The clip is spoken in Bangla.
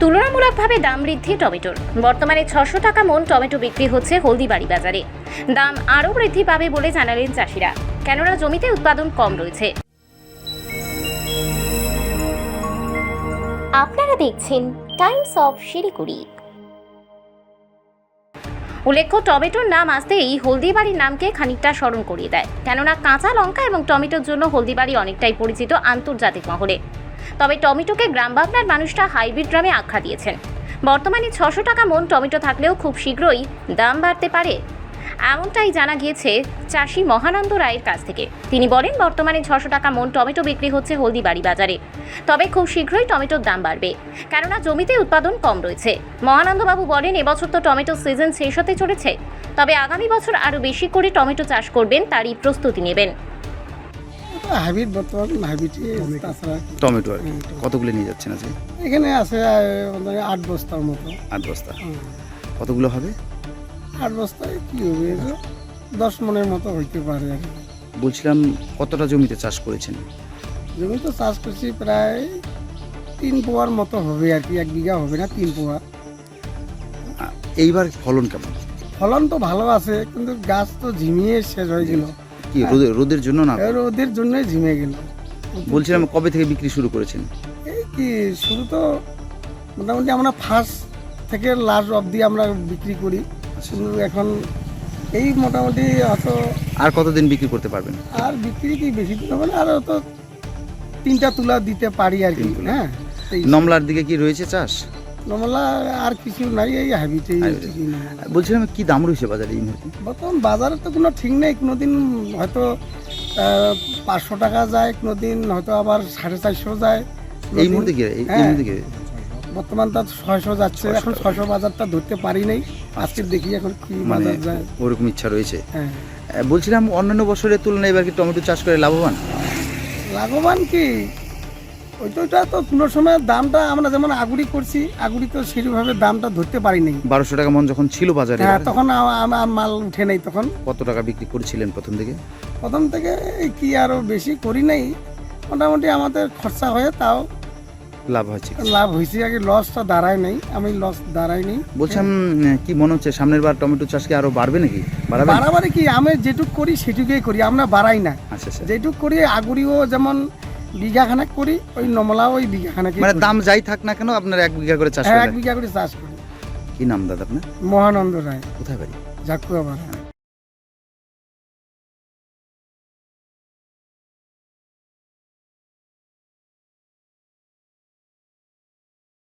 তুলনামূলকভাবে দাম বৃদ্ধি টমেটোর। বর্তমানে ছশো টাকা মন টমেটো বিক্রি হচ্ছে হলদিবাড়ি বাজারে। দাম আরও বৃদ্ধি পাবে বলে জানালেন চাষিরা। কেননা জমিতে উৎপাদন কম রয়েছে। আপনারা দেখছেন টাইমস অফ শিলিগুড়ি। উল্লেখ্য টমেটোর নাম আসতেই হলদিবাড়ির নামকে খানিকটা স্মরণ করিয়ে দেয়। কেননা কাঁচা লঙ্কা এবং টমেটোর জন্য হলদিবাড়ি অনেকটাই পরিচিত আন্তর্জাতিক মহলে। তবে টমেটোকে গ্রাম বাংলার মানুষরা হাইব্রিড গ্রামে আখ্যা দিয়েছেন। বর্তমানে ছশো টাকা মন টমেটো থাকলেও খুব শীঘ্রই দাম বাড়তে পারে। এমনটাই জানা গিয়েছে চাষি মহানন্দ রায়ের কাছ থেকে। তিনি বলেন, বর্তমানে ছশো টাকা মন টমেটো বিক্রি হচ্ছে হলদিবাড়ি বাজারে। তবে খুব শীঘ্রই টমেটোর দাম বাড়বে, কেননা জমিতে উৎপাদন কম রয়েছে। মহানন্দবাবু বলেন, এবছর তো টমেটো সিজন শেষ হতে চলেছে। তবে আগামী বছর আরও বেশি করে টমেটো চাষ করবেন, তারই প্রস্তুতি নেবেন। হাইব্রিড বর্তমান হাইব্রিড তাছাড়া টমেটো আর কি। কতগুলো নিয়ে যাচ্ছেন আজকে? এখানে আছে আট বস্তার মতো। আট বস্তা। কতগুলো হবে? আট বস্তায় কি হবে? দশ মনের মতো হইতে পারে আর বলছিলাম কতটা জমিতে চাষ করেছেন? জমি তো চাষ করছি প্রায় তিন পোয়ার মতো হবে আর কি এক বিঘা হবে না তিন পোয়া। এইবার ফলন কেমন? ফলন তো ভালো আছে কিন্তু গাছ তো ঝিমিয়ে শেষ হয়ে গেল। কি রোদে- রোদের জন্য না? এর ওদের জন্যই ঝিমে গেল। বলছিলাম কবে থেকে বিক্রি শুরু করেছেন? এই কি শুরু তো মোটামুটি আমরা ফার্স্ট থেকে লাস্ট অবধি আমরা বিক্রি করি। শুধু এখন এই মোটামুটি হয়তো আর কতদিন বিক্রি করতে পারবেন? আর বিক্রি কি বেশি দিন হবে না আর তো তিনটা তুলা দিতে পারি আর কি। হ্যাঁ নমলার দিকে কি রয়েছে চাষ? নমলা আর কিছু নাই এই। বলছিলাম কি দাম রয়েছে বাজারে এই মুহূর্তে? বর্তমান বাজারে তো কোনো ঠিক নেই কোনোদিন হয়তো পাঁচশো টাকা যায় কোনোদিন হয়তো আবার সাড়ে চারশো যায়। এই মুহূর্তে কি এই- হ্যাঁ। মুহূর্তে কি? বর্তমান তার ছয়শো যাচ্ছে এখন ছয়শো বাজারটা ধরতে পারি নাই। আজকে দেখি এখন কি মানে বাজার যায়। ওরকম ইচ্ছা রয়েছে। হ্যাঁ। বলছিলাম অন্যান্য বছরের তুলনায় এবার কি টমেটো চাষ করে লাভবান? লাভবান কি? ওইটা তো কোনো সময় দামটা আমরা যেমন আগুড়ি করছি আগুড়ি তো সেরকমভাবে দামটা ধরতে পারি নাই বারোশো টাকা মন যখন ছিল বাজারে হ্যাঁ তখন আমার মাল উঠে নাই তখন। কত টাকা বিক্রি করেছিলেন প্রথম থেকে প্রথম থেকে কি আরও বেশি করি নাই। মোটামুটি আমাদের খরচা হয়ে তাও লাভ হয়েছে। লাভ হয়েছে আগে লসটা দাঁড়ায় নাই আমি লস দাঁড়াই নাই। বলছিলাম কি মনে হচ্ছে সামনের বার টমেটো চাষ কি আরও বাড়বে নাকি? বাড়াবে বাড়াবাড়ি কি আমি যেটুক করি সেটুকুই করি আমরা বাড়াই না। আচ্ছা আচ্ছা। যেটুক করি আগুড়িও যেমন বিঘা খানেক করি ওই নমলা ওই বিঘা খানেক মানে দাম যাই থাক না কেন আপনার এক বিঘা করে চাষ হ্যাঁ এক বিঘা করে চাষ করি। কি নাম দাদা আপনার? মহানন্দ রায়। কোথায় বাড়ি? ঝাকুয়া বাড়া